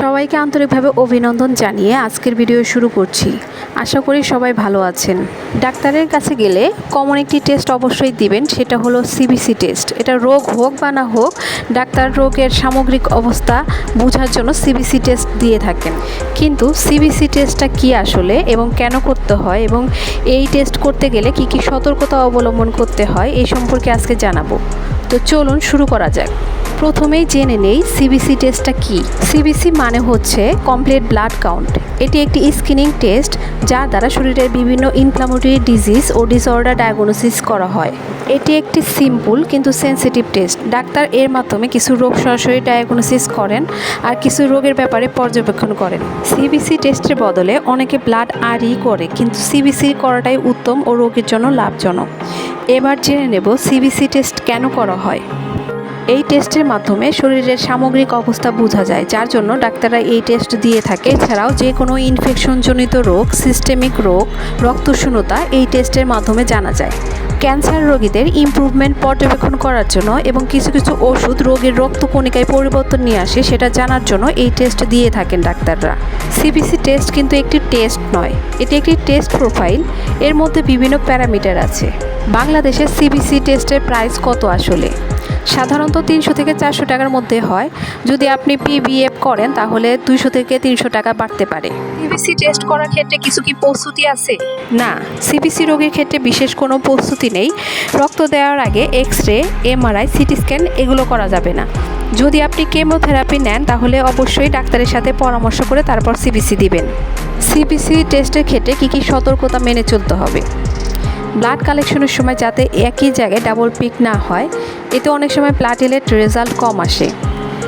সবাইকে আন্তরিকভাবে অভিনন্দন জানিয়ে আজকের ভিডিও শুরু করছি। আশা করি সবাই ভালো আছেন। ডাক্তারের কাছে গেলে কমন একটি টেস্ট অবশ্যই দিবেন, সেটা হলো সিবিসি টেস্ট। এটা রোগ হোক বা না হোক, ডাক্তার রোগের সামগ্রিক অবস্থা বোঝার জন্য সিবিসি টেস্ট দিয়ে থাকেন। কিন্তু সিবিসি টেস্টটা কি আসলে এবং কেন করতে হয় এবং এই টেস্ট করতে গেলে কি কি সতর্কতা অবলম্বন করতে হয়, এই সম্পর্কে আজকে জানাব। তো চলুন শুরু করা যাক। প্রথমেই জেনে নেই সিবিসি টেস্টটা কি। সিবিসি মানে হচ্ছে কমপ্লিট ব্লাড কাউন্ট এটি একটি স্ক্রিনিং টেস্ট যার দ্বারা শরীরের বিভিন্ন ইনফ্লামেটরি ডিজিজ ও ডিসঅর্ডার ডায়াগনোসিস করা হয়। এটি একটি সিম্পল কিন্তু সেন্সিটিভ টেস্ট ডাক্তার এর মাধ্যমে কিছু রোগ সরাসরি ডায়াগনোসিস করেন আর কিছু রোগের ব্যাপারে পর্যবেক্ষণ করেন। সিবিসি টেস্টের বদলে অনেকে ব্লাড আরই করে, কিন্তু সিবিসি করাটাই উত্তম ও রোগীর জন্য লাভজনক। এবার জেনে নেব সিবিসি টেস্ট কেন করা হয়। এই টেস্টের মাধ্যমে শরীরের সামগ্রিক অবস্থা বোঝা যায়, যার জন্য ডাক্তাররা এই টেস্ট দিয়ে থাকে। এছাড়াও যে কোনো ইনফেকশনজনিত রোগ, সিস্টেমিক রোগ, রক্তশূন্যতা এই টেস্টের মাধ্যমে জানা যায়। ক্যান্সার রোগীদের ইমপ্রুভমেন্ট পর্যবেক্ষণ করার জন্য এবং কিছু কিছু ওষুধ রোগীর রক্তকণিকায় পরিবর্তন নিয়ে আসে, সেটা জানার জন্য এই টেস্ট দিয়ে থাকেন ডাক্তাররা। সিবিসি টেস্ট কিন্তু একটি টেস্ট নয়, এটি একটি টেস্ট প্রোফাইল। এর মধ্যে বিভিন্ন প্যারামিটার আছে। বাংলাদেশের সিবিসি টেস্টের প্রাইস কত আসলে? সাধারণত তিনশো থেকে চারশো টাকার মধ্যে হয়। যদি আপনি পিবিএফ করেন তাহলে দুইশো থেকে তিনশো টাকা বাড়তে পারে। সিবিসি টেস্ট করার ক্ষেত্রে কিছু কি প্রস্তুতি আছে? না সিবিসি রোগীর ক্ষেত্রে বিশেষ কোনো প্রস্তুতি নেই। রক্ত দেওয়ার আগে X ray MRI CT scan এগুলো করা যাবে না। যদি আপনি কেমোথেরাপি নেন তাহলে অবশ্যই ডাক্তারের সাথে পরামর্শ করে তারপর সিবিসি দিবেন। সিবিসি টেস্টের ক্ষেত্রে কী কী সতর্কতা মেনে চলতে হবে? ব্লাড কালেকশনের সময় যাতে একই জায়গায় ডাবল পিক না হয়, এতে অনেক সময় প্লাটিলেট রেজাল্ট কম আসে।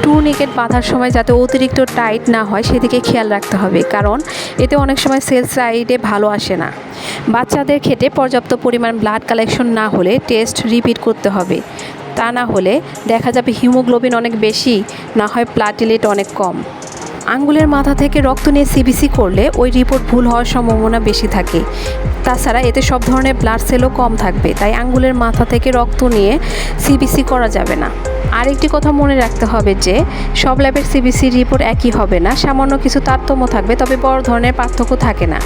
টু নিকেট বাঁধার সময় যাতে অতিরিক্ত টাইট না হয়, সেদিকে খেয়াল রাখতে হবে, কারণ এতে অনেক সময় সেল সাইডে ভালো আসে না। বাচ্চাদের ক্ষেত্রে পর্যাপ্ত পরিমাণ ব্লাড কালেকশন না হলে টেস্ট রিপিট করতে হবে। তা না হলে দেখা যাবে হিমোগ্লোবিন অনেক বেশি, না হয় প্লাটিলেট অনেক কম। আঙ্গুলের মাথা থেকে রক্ত নিয়ে সিবিসি করলে ওই রিপোর্ট ভুল হওয়ার সম্ভাবনা বেশি থাকে। তাছাড়া এতে সব ধরনের ব্লাড সেলও কম থাকবে, তাই আঙ্গুলের মাথা থেকে রক্ত নিয়ে সিবিসি করা যাবে না। আরেকটি কথা মনে রাখতে হবে যে, সব ল্যাবের সিবিসি রিপোর্ট একই হবে না, সামান্য কিছু তারতম্য থাকবে, তবে বড় ধরনের পার্থক্য থাকে না।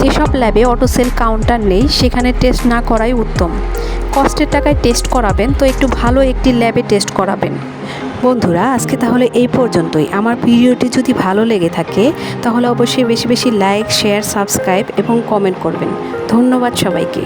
যেসব ল্যাবে অটোসেল কাউন্টার নেই, সেখানে টেস্ট না করাই উত্তম। কষ্টের টাকায় টেস্ট করাবেন, তো একটু ভালো একটি ল্যাবে টেস্ট করাবেন। বন্ধুরা, আজকে তাহলে এই পর্যন্তই। আমার ভিডিওটি যদি ভালো লেগে থাকে, তাহলে অবশ্যই বেশি বেশি লাইক শেয়ার সাবস্ক্রাইব এবং কমেন্ট করবেন। ধন্যবাদ সবাইকে।